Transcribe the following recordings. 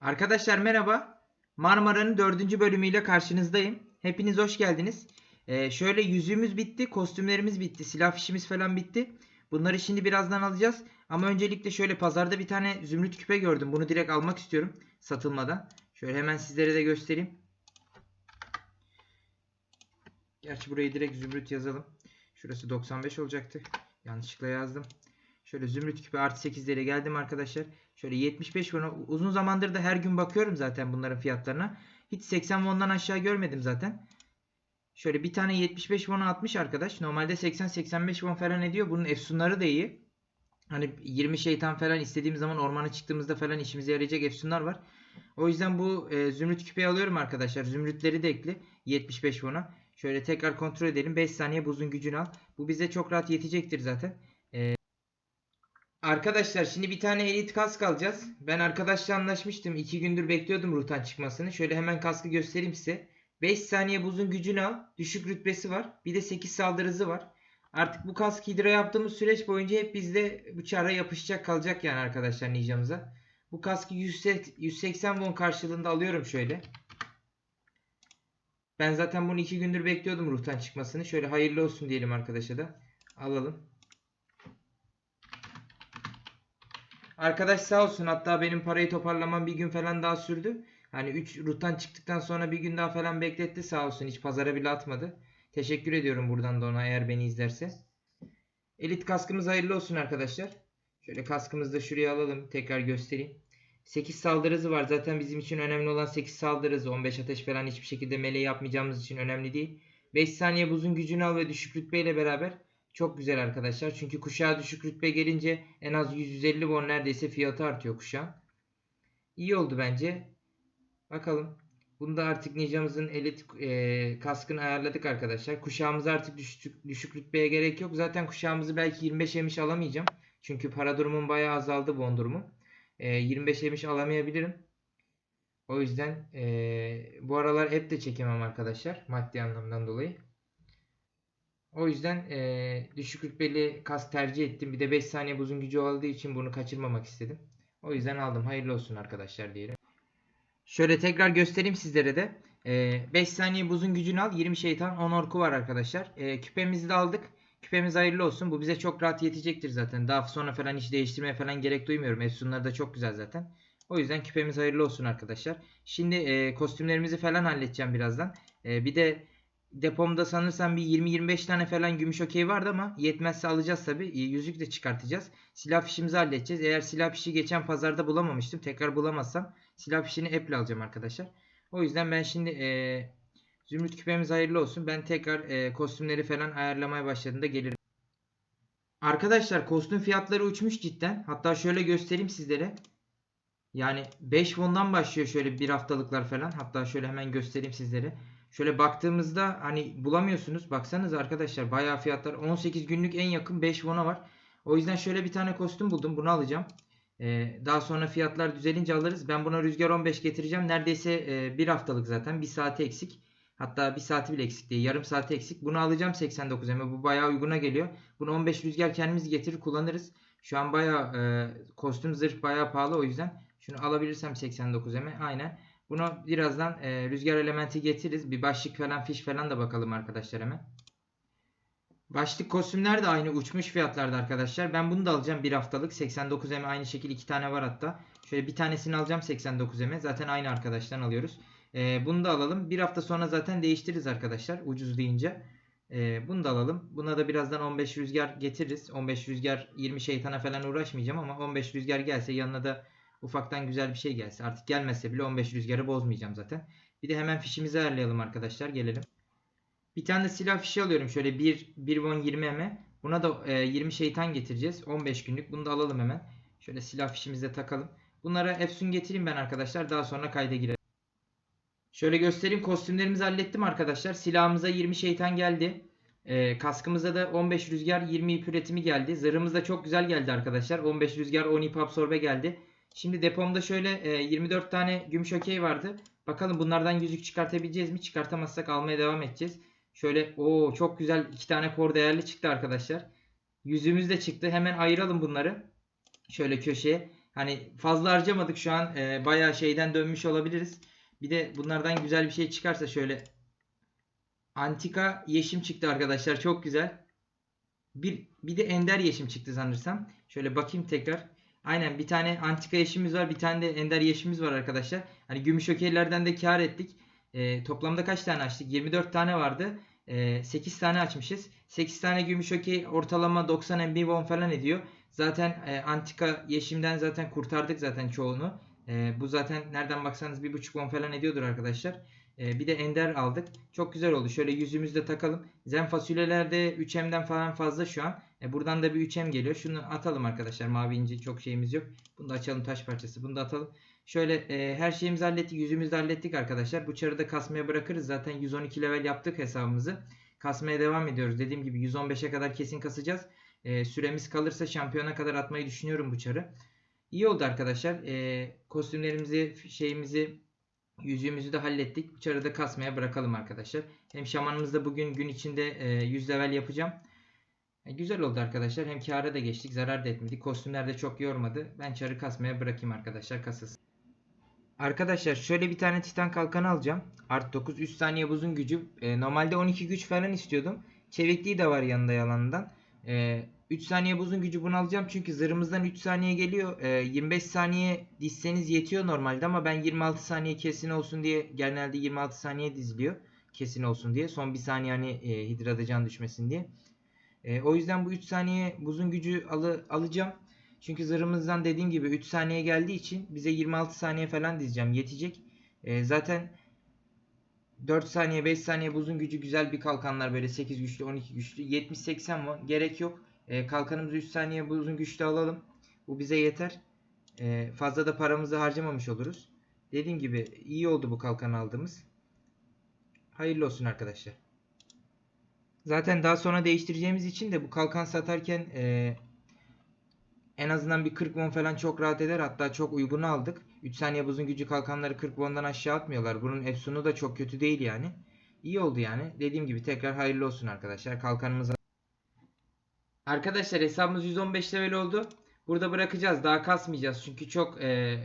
Arkadaşlar merhaba. Marmara'nın dördüncü bölümüyle karşınızdayım. Hepiniz hoş geldiniz. Ee, şöyle yüzüğümüz bitti, kostümlerimiz bitti, silah fişimiz falan bitti. Bunları şimdi birazdan alacağız. Ama öncelikle şöyle pazarda bir tane zümrüt küpe gördüm. Bunu direkt almak istiyorum satılmadan. Şöyle hemen sizlere de göstereyim. Gerçi burayı direkt zümrüt yazalım. Şurası 95 olacaktı. Yanlışlıkla yazdım. Şöyle zümrüt küpe artı 8'lere geldim arkadaşlar. Şöyle 75 won. Uzun zamandır da her gün bakıyorum zaten bunların fiyatlarına. Hiç 80 won'dan aşağı görmedim zaten. Şöyle bir tane 75 won'a atmış arkadaş. Normalde 80-85 won falan ediyor. Bunun efsunları da iyi. Hani 20 şeytan falan istediğimiz zaman ormana çıktığımızda falan işimize yarayacak efsunlar var. O yüzden bu e, zümrüt küpeyi alıyorum arkadaşlar. Zümrütleri de ekli. 75 won'a. Şöyle tekrar kontrol edelim. 5 saniye buzun gücünü al. Bu bize çok rahat yetecektir zaten. Arkadaşlar şimdi bir tane elit kask alacağız. Ben arkadaşla anlaşmıştım. 2 gündür bekliyordum ruhtan çıkmasını. Şöyle hemen kaskı göstereyim size. 5 saniye buzun gücünü al. Düşük rütbesi var. Bir de 8 saldırı hızı var. Artık bu kask hidra yaptığımız süreç boyunca hep bizde bu yapışacak kalacak yani arkadaşlar ninjamıza. Bu kaskı 180 180 won karşılığında alıyorum şöyle. Ben zaten bunu 2 gündür bekliyordum ruhtan çıkmasını. Şöyle hayırlı olsun diyelim arkadaşa da. Alalım. Arkadaş sağ olsun hatta benim parayı toparlamam bir gün falan daha sürdü. Hani 3 ruhtan çıktıktan sonra bir gün daha falan bekletti sağ olsun hiç pazara bile atmadı. Teşekkür ediyorum buradan da ona eğer beni izlerse. Elit kaskımız hayırlı olsun arkadaşlar. Şöyle kaskımızı da şuraya alalım tekrar göstereyim. 8 saldırı hızı var zaten bizim için önemli olan 8 saldırı hızı 15 ateş falan hiçbir şekilde meleği yapmayacağımız için önemli değil. 5 saniye buzun gücünü al ve düşük rütbeyle beraber çok güzel arkadaşlar. Çünkü kuşağa düşük rütbe gelince en az 150 won neredeyse fiyatı artıyor kuşağın. İyi oldu bence. Bakalım. Bunda artık ninjamızın elit e, kaskını ayarladık arkadaşlar. Kuşağımız artık düşük, düşük rütbeye gerek yok. Zaten kuşağımızı belki 25 yemiş alamayacağım. Çünkü para durumum bayağı azaldı bon durumum. E, 25 yemiş alamayabilirim. O yüzden e, bu aralar hep de çekemem arkadaşlar. Maddi anlamdan dolayı. O yüzden eee, düşük rütbeli kask tercih ettim. Bir de 5 saniye buzun gücü olduğu için bunu kaçırmamak istedim. O yüzden aldım. Hayırlı olsun arkadaşlar diyelim. Şöyle tekrar göstereyim sizlere de. 5 saniye buzun gücünü al. 20 şeytan 10 orku var arkadaşlar. Eee, küpemizi de aldık. Küpemiz hayırlı olsun. Bu bize çok rahat yetecektir zaten. Daha sonra falan hiç değiştirmeye falan gerek duymuyorum. Efsunlar da çok güzel zaten. O yüzden küpemiz hayırlı olsun arkadaşlar. Şimdi eee, kostümlerimizi falan halledeceğim birazdan. Eee, bir de Depomda sanırsam bir 20-25 tane falan gümüş okey vardı ama yetmezse alacağız tabi. Yüzük de çıkartacağız. Silah fişimizi halledeceğiz. Eğer silah fişi geçen pazarda bulamamıştım. Tekrar bulamazsam silah fişini Apple alacağım arkadaşlar. O yüzden ben şimdi e, zümrüt küpemiz hayırlı olsun. Ben tekrar e, kostümleri falan ayarlamaya başladığında gelirim. Arkadaşlar kostüm fiyatları uçmuş cidden. Hatta şöyle göstereyim sizlere. Yani 5 won'dan başlıyor şöyle bir haftalıklar falan. Hatta şöyle hemen göstereyim sizlere. Şöyle baktığımızda hani bulamıyorsunuz. Baksanız arkadaşlar bayağı fiyatlar. 18 günlük en yakın 5 won'a var. O yüzden şöyle bir tane kostüm buldum. Bunu alacağım. Ee, daha sonra fiyatlar düzelince alırız. Ben buna rüzgar 15 getireceğim. Neredeyse e, bir haftalık zaten. Bir saati eksik. Hatta bir saati bile eksik değil. Yarım saati eksik. Bunu alacağım 89 ama bu bayağı uyguna geliyor. Bunu 15 rüzgar kendimiz getirir kullanırız. Şu an bayağı e, kostüm zırh bayağı pahalı o yüzden. Şunu alabilirsem 89 eme aynen. Bunu birazdan e, rüzgar elementi getiririz. Bir başlık falan fiş falan da bakalım arkadaşlar hemen. Başlık kostümler de aynı uçmuş fiyatlarda arkadaşlar. Ben bunu da alacağım bir haftalık. 89 M aynı şekilde iki tane var hatta. Şöyle bir tanesini alacağım 89 M. Zaten aynı arkadaştan alıyoruz. E, bunu da alalım. Bir hafta sonra zaten değiştiririz arkadaşlar. Ucuz deyince. E, bunu da alalım. Buna da birazdan 15 rüzgar getiririz. 15 rüzgar 20 şeytana falan uğraşmayacağım ama 15 rüzgar gelse yanına da ufaktan güzel bir şey gelse. Artık gelmezse bile 15 rüzgarı bozmayacağım zaten. Bir de hemen fişimizi ayarlayalım arkadaşlar. Gelelim. Bir tane de silah fişi alıyorum. Şöyle 1, 1 won 20 eme. Buna da e, 20 şeytan getireceğiz. 15 günlük. Bunu da alalım hemen. Şöyle silah fişimizi de takalım. Bunlara Efsun getireyim ben arkadaşlar. Daha sonra kayda girelim. Şöyle göstereyim. Kostümlerimizi hallettim arkadaşlar. Silahımıza 20 şeytan geldi. E, kaskımıza da 15 rüzgar 20 ip üretimi geldi. Zırhımız da çok güzel geldi arkadaşlar. 15 rüzgar 10 ip absorbe geldi. Şimdi depomda şöyle e, 24 tane gümüş okey vardı. Bakalım bunlardan yüzük çıkartabileceğiz mi? Çıkartamazsak almaya devam edeceğiz. Şöyle o çok güzel iki tane kor değerli çıktı arkadaşlar. Yüzüğümüz de çıktı. Hemen ayıralım bunları. Şöyle köşeye. Hani fazla harcamadık şu an. E, bayağı şeyden dönmüş olabiliriz. Bir de bunlardan güzel bir şey çıkarsa şöyle Antika yeşim çıktı arkadaşlar. Çok güzel. Bir, bir de ender yeşim çıktı sanırsam. Şöyle bakayım tekrar. Aynen bir tane antika yeşimimiz var. Bir tane de ender yeşimimiz var arkadaşlar. Hani gümüş okeylerden de kar ettik. Ee, toplamda kaç tane açtık? 24 tane vardı. Ee, 8 tane açmışız. 8 tane gümüş okey ortalama 90 MB won falan ediyor. Zaten e, antika yeşimden zaten kurtardık zaten çoğunu. E, bu zaten nereden baksanız 1.5 won falan ediyordur arkadaşlar. E, bir de ender aldık. Çok güzel oldu. Şöyle yüzümüzde takalım. Zen fasulyelerde 3M'den falan fazla şu an. E, buradan da bir 3M geliyor. Şunu atalım arkadaşlar. Mavi inci çok şeyimiz yok. Bunu da açalım taş parçası. Bunu da atalım. Şöyle e, her şeyimizi hallettik. Yüzümüzü hallettik arkadaşlar. Bu çarı da kasmaya bırakırız. Zaten 112 level yaptık hesabımızı. Kasmaya devam ediyoruz. Dediğim gibi 115'e kadar kesin kasacağız. E, süremiz kalırsa şampiyona kadar atmayı düşünüyorum bu çarı. İyi oldu arkadaşlar. E, kostümlerimizi, şeyimizi, yüzüğümüzü de hallettik. Bu çarı da kasmaya bırakalım arkadaşlar. Hem şamanımız da bugün gün içinde e, 100 level yapacağım. E, güzel oldu arkadaşlar. Hem kâra da geçtik. Zarar da etmedik. Kostümler de çok yormadı. Ben çarı kasmaya bırakayım arkadaşlar kasasın. Arkadaşlar şöyle bir tane titan kalkanı alacağım. Art 9 3 saniye buzun gücü. E, normalde 12 güç falan istiyordum. Çevikliği de var yanında yalanından. E, 3 saniye buzun gücü bunu alacağım çünkü zırhımızdan 3 saniye geliyor. E, 25 saniye dizseniz yetiyor normalde ama ben 26 saniye kesin olsun diye genelde 26 saniye diziliyor. Kesin olsun diye. Son bir saniye hani e, hidrada düşmesin diye. E, o yüzden bu 3 saniye buzun gücü alı, alacağım. Çünkü zırhımızdan dediğim gibi 3 saniye geldiği için bize 26 saniye falan dizeceğim. Yetecek. E, zaten 4 saniye 5 saniye buzun gücü güzel bir kalkanlar böyle 8 güçlü 12 güçlü 70-80 mı gerek yok. E, kalkanımızı 3 saniye buzun güçlü alalım. Bu bize yeter. E, fazla da paramızı harcamamış oluruz. Dediğim gibi iyi oldu bu kalkan aldığımız. Hayırlı olsun arkadaşlar. Zaten daha sonra değiştireceğimiz için de bu kalkan satarken e, en azından bir 40 won falan çok rahat eder. Hatta çok uygunu aldık. 3 saniye buzun gücü kalkanları 40 won'dan aşağı atmıyorlar. Bunun efsunu da çok kötü değil yani. İyi oldu yani. Dediğim gibi tekrar hayırlı olsun arkadaşlar. Kalkanımız Arkadaşlar hesabımız 115 level oldu. Burada bırakacağız. Daha kasmayacağız. Çünkü çok e,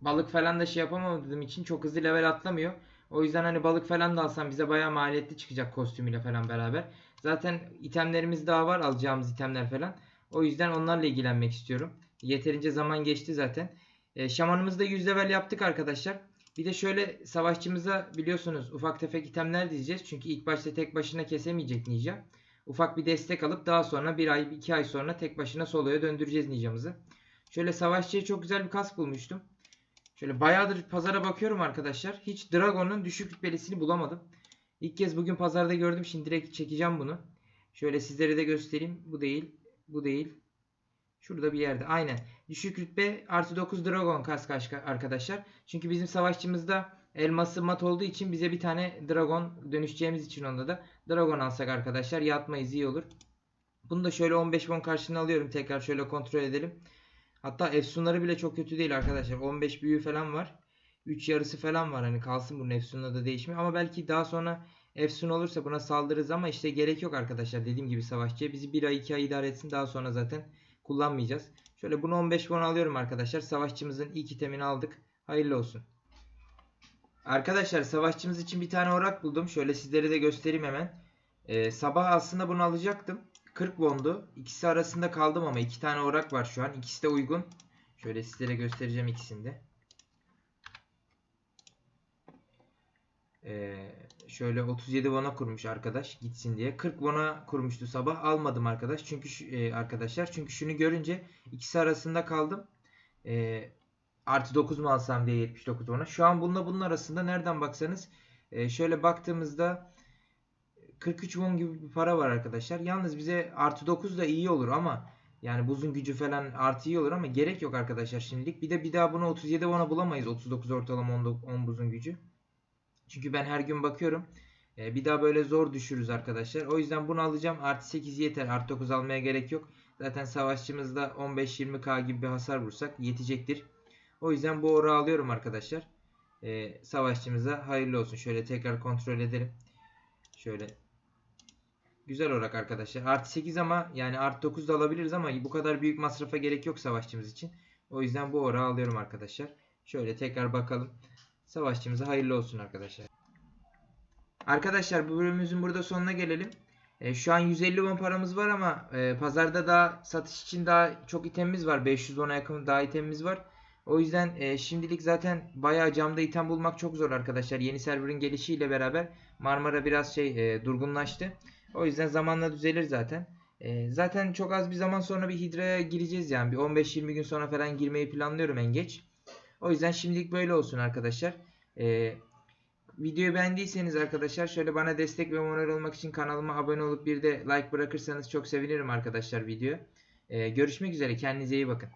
balık falan da şey yapamadığım için çok hızlı level atlamıyor. O yüzden hani balık falan da alsam bize bayağı maliyetli çıkacak kostümüyle falan beraber. Zaten itemlerimiz daha var alacağımız itemler falan. O yüzden onlarla ilgilenmek istiyorum. Yeterince zaman geçti zaten. E, şamanımızda 100 level yaptık arkadaşlar. Bir de şöyle savaşçımıza biliyorsunuz ufak tefek itemler diyeceğiz. Çünkü ilk başta tek başına kesemeyecek Ninja. Ufak bir destek alıp daha sonra bir ay iki ay sonra tek başına soloya döndüreceğiz Ninja'mızı. Şöyle savaşçıya çok güzel bir kask bulmuştum. Şöyle bayağıdır pazara bakıyorum arkadaşlar. Hiç Dragon'un düşük rütbelisini bulamadım. İlk kez bugün pazarda gördüm. Şimdi direkt çekeceğim bunu. Şöyle sizlere de göstereyim. Bu değil. Bu değil. Şurada bir yerde. Aynen. Düşük rütbe artı 9 Dragon kask arkadaşlar. Çünkü bizim savaşçımızda elması mat olduğu için bize bir tane Dragon dönüşeceğimiz için onda da Dragon alsak arkadaşlar yatmayız iyi olur. Bunu da şöyle 15 won karşılığında alıyorum. Tekrar şöyle kontrol edelim. Hatta efsunları bile çok kötü değil arkadaşlar. 15 büyü falan var. 3 yarısı falan var. Hani kalsın bunun efsunla da değişmiyor. Ama belki daha sonra efsun olursa buna saldırırız ama işte gerek yok arkadaşlar. Dediğim gibi savaşçıya. Bizi 1 ay 2 ay idare etsin. Daha sonra zaten kullanmayacağız. Şöyle bunu 15 won alıyorum arkadaşlar. Savaşçımızın ilk itemini aldık. Hayırlı olsun. Arkadaşlar savaşçımız için bir tane orak buldum. Şöyle sizlere de göstereyim hemen. Ee, sabah aslında bunu alacaktım. 40 wondu. İkisi arasında kaldım ama iki tane orak var şu an. İkisi de uygun. Şöyle sizlere göstereceğim ikisini de. Ee, şöyle 37 won'a kurmuş arkadaş gitsin diye. 40 won'a kurmuştu sabah. Almadım arkadaş. Çünkü e, arkadaşlar çünkü şunu görünce ikisi arasında kaldım. E, artı 9 mu alsam diye 79 won'a. Şu an bununla bunun arasında nereden baksanız e, şöyle baktığımızda 43 won gibi bir para var arkadaşlar. Yalnız bize artı 9 da iyi olur ama yani buzun gücü falan artı iyi olur ama gerek yok arkadaşlar şimdilik. Bir de bir daha bunu 37 won'a bulamayız. 39 ortalama 10, 10 buzun gücü. Çünkü ben her gün bakıyorum. Ee, bir daha böyle zor düşürürüz arkadaşlar. O yüzden bunu alacağım. Artı 8 yeter. Artı 9 almaya gerek yok. Zaten savaşçımızda 15-20k gibi bir hasar vursak yetecektir. O yüzden bu oru alıyorum arkadaşlar. Ee, savaşçımıza hayırlı olsun. Şöyle tekrar kontrol edelim. Şöyle Güzel orak arkadaşlar. Artı 8 ama yani artı 9 da alabiliriz ama bu kadar büyük masrafa gerek yok savaşçımız için. O yüzden bu ora alıyorum arkadaşlar. Şöyle tekrar bakalım. Savaşçımıza hayırlı olsun arkadaşlar. Arkadaşlar bu bölümümüzün burada sonuna gelelim. E, şu an 150 won paramız var ama e, pazarda daha satış için daha çok itemimiz var. 500 won'a yakın daha itemimiz var. O yüzden e, şimdilik zaten bayağı camda item bulmak çok zor arkadaşlar. Yeni serverın gelişiyle beraber Marmara biraz şey e, durgunlaştı. O yüzden zamanla düzelir zaten. E, zaten çok az bir zaman sonra bir Hidra'ya gireceğiz yani. Bir 15-20 gün sonra falan girmeyi planlıyorum en geç. O yüzden şimdilik böyle olsun arkadaşlar. E, videoyu beğendiyseniz arkadaşlar şöyle bana destek ve moral olmak için kanalıma abone olup bir de like bırakırsanız çok sevinirim arkadaşlar video. E, görüşmek üzere kendinize iyi bakın.